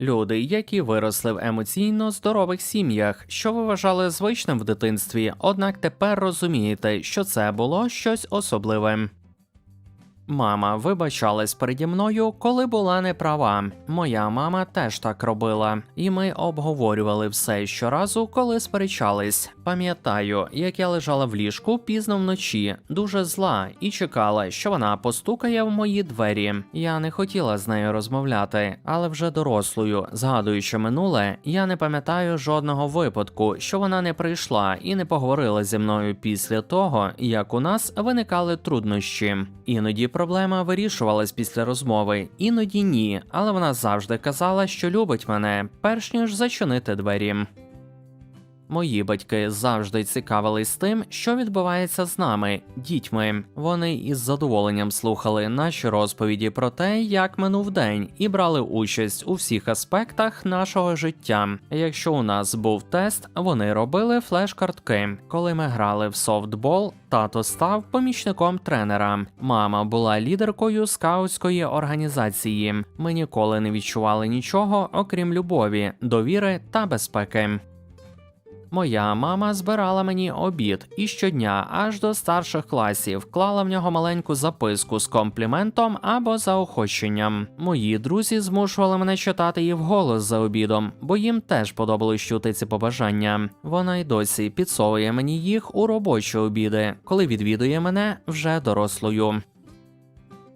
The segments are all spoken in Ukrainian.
Люди, які виросли в емоційно здорових сім'ях, що ви вважали звичним в дитинстві, однак тепер розумієте, що це було щось особливе. Мама вибачалась переді мною, коли була неправа. Моя мама теж так робила, і ми обговорювали все щоразу, коли сперечались. Пам'ятаю, як я лежала в ліжку пізно вночі, дуже зла, і чекала, що вона постукає в мої двері. Я не хотіла з нею розмовляти, але вже дорослою, згадуючи минуле, я не пам'ятаю жодного випадку, що вона не прийшла і не поговорила зі мною після того, як у нас виникали труднощі. Іноді проблема вирішувалась після розмови, іноді ні, але вона завжди казала, що любить мене, перш ніж зачинити двері. Мої батьки завжди цікавились тим, що відбувається з нами, дітьми. Вони із задоволенням слухали наші розповіді про те, як минув день, і брали участь у всіх аспектах нашого життя. Якщо у нас був тест, вони робили флеш-картки. Коли ми грали в софтбол, тато став помічником тренера. Мама була лідеркою скаутської організації. Ми ніколи не відчували нічого, окрім любові, довіри та безпеки. Моя мама збирала мені обід і щодня, аж до старших класів, клала в нього маленьку записку з компліментом або заохоченням. Мої друзі змушували мене читати її вголос за обідом, бо їм теж подобалось чути ці побажання. Вона й досі підсовує мені їх у робочі обіди, коли відвідує мене вже дорослою.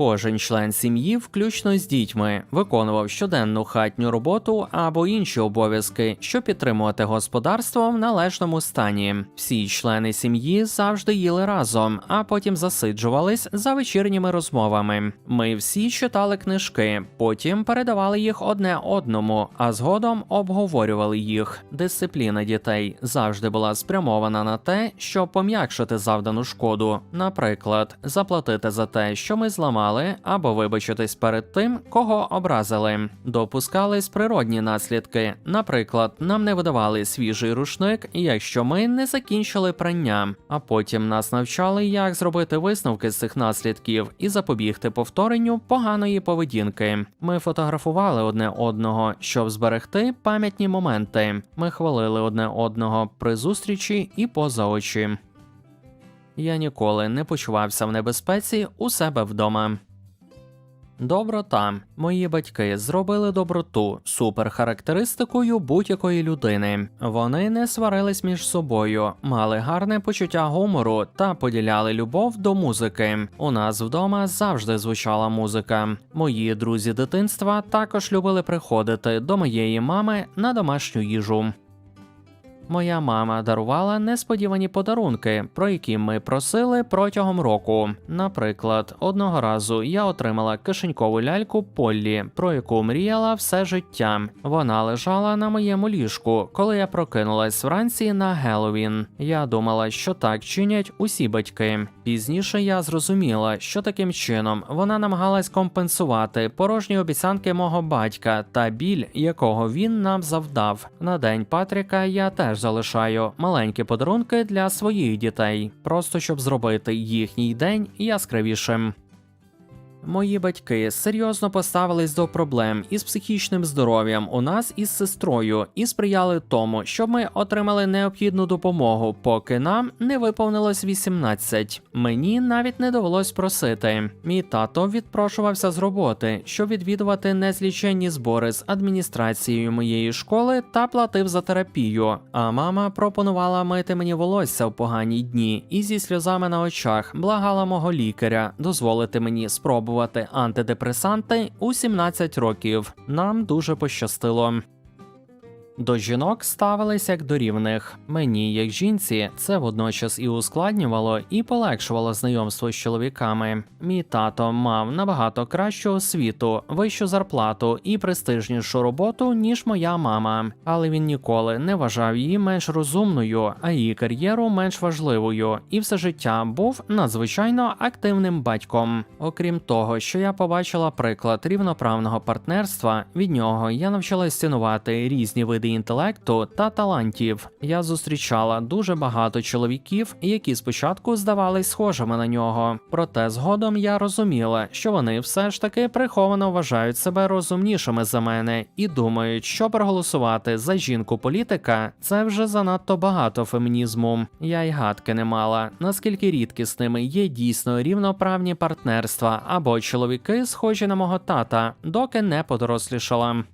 Кожен член сім'ї, включно з дітьми, виконував щоденну хатню роботу або інші обов'язки, щоб підтримувати господарство в належному стані. Всі члени сім'ї завжди їли разом, а потім засиджувались за вечірніми розмовами. Ми всі читали книжки, потім передавали їх одне одному, а згодом обговорювали їх. Дисципліна дітей завжди була спрямована на те, щоб пом'якшити завдану шкоду, наприклад, заплатити за те, що ми зламали або вибачитись перед тим, кого образили. Допускались природні наслідки. Наприклад, нам не видавали свіжий рушник, якщо ми не закінчили прання. А потім нас навчали, як зробити висновки з цих наслідків і запобігти повторенню поганої поведінки. Ми фотографували одне одного, щоб зберегти пам'ятні моменти. Ми хвалили одне одного при зустрічі і поза очі. Я ніколи не почувався в небезпеці у себе вдома. Доброта. Мої батьки зробили доброту суперхарактеристикою будь-якої людини. Вони не сварились між собою, мали гарне почуття гумору та поділяли любов до музики. У нас вдома завжди звучала музика. Мої друзі дитинства також любили приходити до моєї мами на домашню їжу. Моя мама дарувала несподівані подарунки, про які ми просили протягом року. Наприклад, одного разу я отримала кишенькову ляльку Поллі, про яку мріяла все життя. Вона лежала на моєму ліжку, коли я прокинулась вранці на Геловін. Я думала, що так чинять усі батьки. Пізніше я зрозуміла, що таким чином вона намагалась компенсувати порожні обіцянки мого батька та біль, якого він нам завдав. На день Патріка я теж залишаю маленькі подарунки для своїх дітей, просто щоб зробити їхній день яскравішим. Мої батьки серйозно поставились до проблем із психічним здоров'ям у нас із сестрою і сприяли тому, щоб ми отримали необхідну допомогу, поки нам не виповнилось 18. Мені навіть не довелось просити. Мій тато відпрошувався з роботи, щоб відвідувати незліченні збори з адміністрацією моєї школи та платив за терапію. А мама пропонувала мити мені волосся в погані дні і зі сльозами на очах благала мого лікаря дозволити мені спробувати антидепресанти у 17 років. Нам дуже пощастило. До жінок ставились як до рівних. Мені, як жінці, це водночас і ускладнювало, і полегшувало знайомство з чоловіками. Мій тато мав набагато кращу освіту, вищу зарплату і престижнішу роботу, ніж моя мама. Але він ніколи не вважав її менш розумною, а її кар'єру менш важливою, і все життя був надзвичайно активним батьком. Окрім того, що я побачила приклад рівноправного партнерства, від нього я навчилась цінувати різні види інтелекту та талантів. Я зустрічала дуже багато чоловіків, які спочатку здавались схожими на нього. Проте згодом я розуміла, що вони все ж таки приховано вважають себе розумнішими за мене і думають, що проголосувати за жінку політика це вже занадто багато фемінізму. Я й гадки не мала, наскільки рідкісними є дійсно рівноправні партнерства або чоловіки, схожі на мого тата, доки не подорослішала.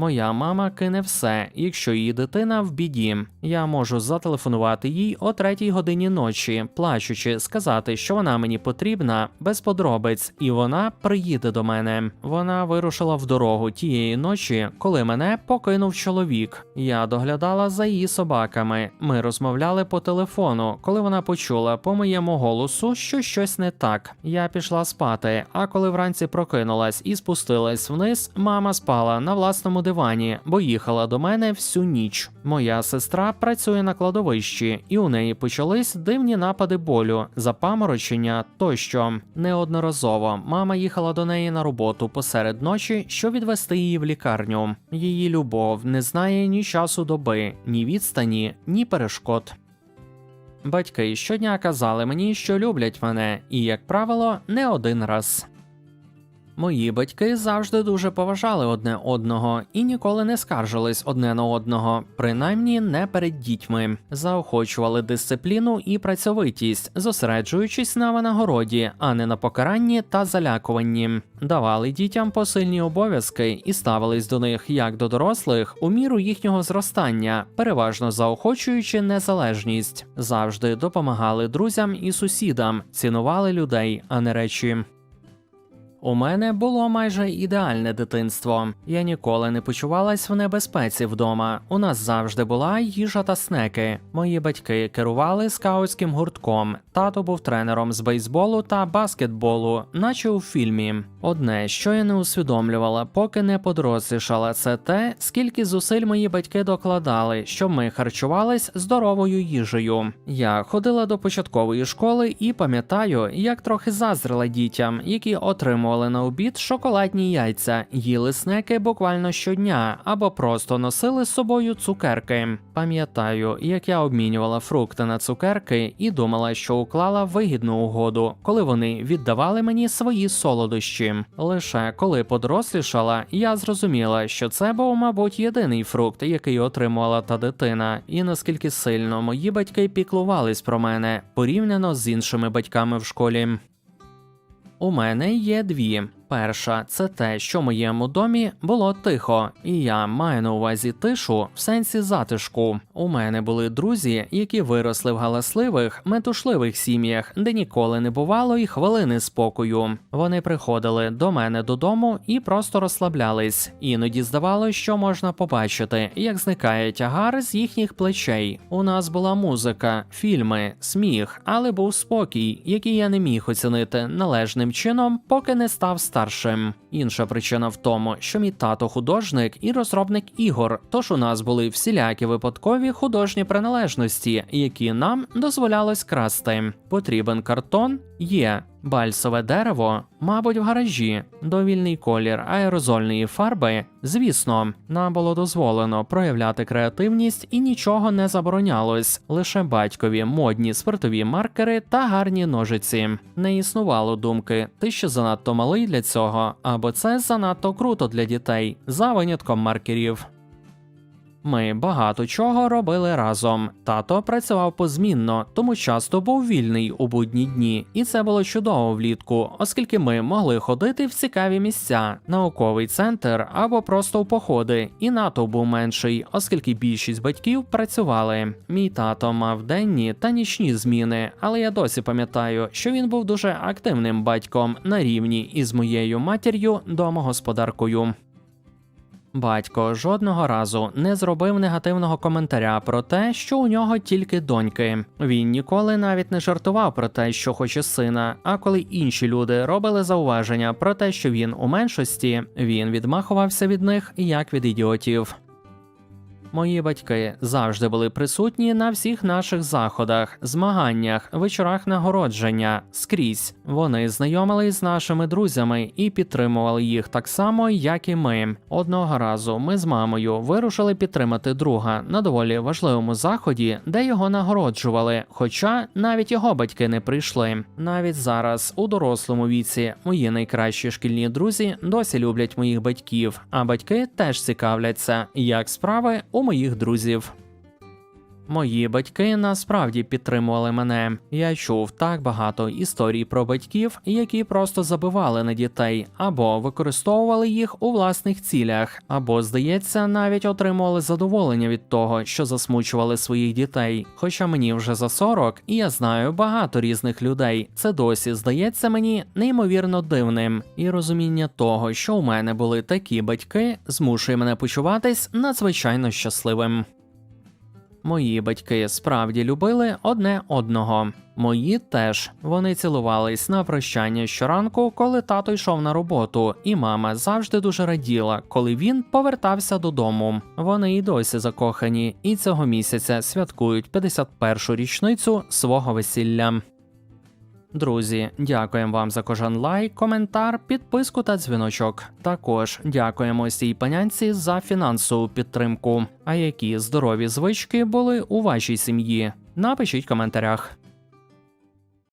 Моя мама кине все, якщо її дитина в біді. Я можу зателефонувати їй о третій годині ночі, плачучи, сказати, що вона мені потрібна без подробиць, і вона приїде до мене. Вона вирушила в дорогу тієї ночі, коли мене покинув чоловік. Я доглядала за її собаками. Ми розмовляли по телефону, коли вона почула по моєму голосу, що щось не так. Я пішла спати. А коли вранці прокинулась і спустилась вниз, мама спала на власному дивані, бо їхала до мене всю ніч. Моя сестра працює на кладовищі, і у неї почались дивні напади болю, запаморочення тощо. Неодноразово мама їхала до неї на роботу посеред ночі, щоб відвести її в лікарню. Її любов не знає ні часу доби, ні відстані, ні перешкод. Батьки щодня казали мені, що люблять мене, і, як правило, не один раз. Мої батьки завжди дуже поважали одне одного і ніколи не скаржились одне на одного, принаймні не перед дітьми, заохочували дисципліну і працьовитість, зосереджуючись на винагороді, а не на покаранні та залякуванні. Давали дітям посильні обов'язки і ставились до них як до дорослих у міру їхнього зростання, переважно заохочуючи незалежність, завжди допомагали друзям і сусідам, цінували людей, а не речі. У мене було майже ідеальне дитинство. Я ніколи не почувалась в небезпеці вдома. У нас завжди була їжа та снеки. Мої батьки керували скаутським гуртком. Тато був тренером з бейсболу та баскетболу, наче у фільмі. Одне, що я не усвідомлювала, поки не подорослішала, це те, скільки зусиль мої батьки докладали, щоб ми харчувались здоровою їжею. Я ходила до початкової школи і пам'ятаю, як трохи заздрила дітям, які отримували на обід шоколадні яйця, їли снеки буквально щодня або просто носили з собою цукерки. Пам'ятаю, як я обмінювала фрукти на цукерки і думала, що уклала вигідну угоду, коли вони віддавали мені свої солодощі. Лише коли подорослішала, я зрозуміла, що це був, мабуть, єдиний фрукт, який отримувала та дитина, і наскільки сильно мої батьки піклувались про мене порівняно з іншими батьками в школі. У мене є дві. Перша це те, що в моєму домі було тихо, і я маю на увазі тишу в сенсі затишку. У мене були друзі, які виросли в галасливих, метушливих сім'ях, де ніколи не бувало і хвилини спокою. Вони приходили до мене додому і просто розслаблялись. Іноді здавалося, що можна побачити, як зникає тягар з їхніх плечей. У нас була музика, фільми, сміх, але був спокій, який я не міг оцінити належним чином, поки не став старшим. Інша причина в тому, що мій тато художник і розробник ігор, тож у нас були всілякі випадкові художні приналежності, які нам дозволялось красти. Потрібен картон є. Бальсове дерево, мабуть, в гаражі, довільний колір аерозольної фарби. Звісно, нам було дозволено проявляти креативність і нічого не заборонялось, лише батькові модні спиртові маркери та гарні ножиці. Не існувало думки, ти ще занадто малий для цього, або це занадто круто для дітей, за винятком маркерів. Ми багато чого робили разом. Тато працював позмінно, тому часто був вільний у будні дні, і це було чудово влітку, оскільки ми могли ходити в цікаві місця, науковий центр або просто в походи. І натовп був менший, оскільки більшість батьків працювали. Мій тато мав денні та нічні зміни, але я досі пам'ятаю, що він був дуже активним батьком на рівні із моєю матір'ю домогосподаркою. Батько жодного разу не зробив негативного коментаря про те, що у нього тільки доньки. Він ніколи навіть не жартував про те, що хоче сина. А коли інші люди робили зауваження про те, що він у меншості, він відмахувався від них як від ідіотів. Мої батьки завжди були присутні на всіх наших заходах, змаганнях, вечорах нагородження скрізь. Вони знайомились з нашими друзями і підтримували їх так само, як і ми. Одного разу ми з мамою вирушили підтримати друга на доволі важливому заході, де його нагороджували. Хоча навіть його батьки не прийшли. Навіть зараз, у дорослому віці, мої найкращі шкільні друзі досі люблять моїх батьків, а батьки теж цікавляться, як справи у моїх друзів. Мої батьки насправді підтримували мене. Я чув так багато історій про батьків, які просто забивали на дітей, або використовували їх у власних цілях, або, здається, навіть отримували задоволення від того, що засмучували своїх дітей. Хоча мені вже за 40, і я знаю багато різних людей. Це досі здається мені неймовірно дивним, і розуміння того, що у мене були такі батьки, змушує мене почуватись надзвичайно щасливим. Мої батьки справді любили одне одного. Мої теж вони цілувались на прощання щоранку, коли тато йшов на роботу, і мама завжди дуже раділа, коли він повертався додому. Вони і досі закохані, і цього місяця святкують 51-шу річницю свого весілля. Друзі, дякуємо вам за кожен лайк, коментар, підписку та дзвіночок. Також дякуємо цій панянці за фінансову підтримку. А які здорові звички були у вашій сім'ї? Напишіть в коментарях.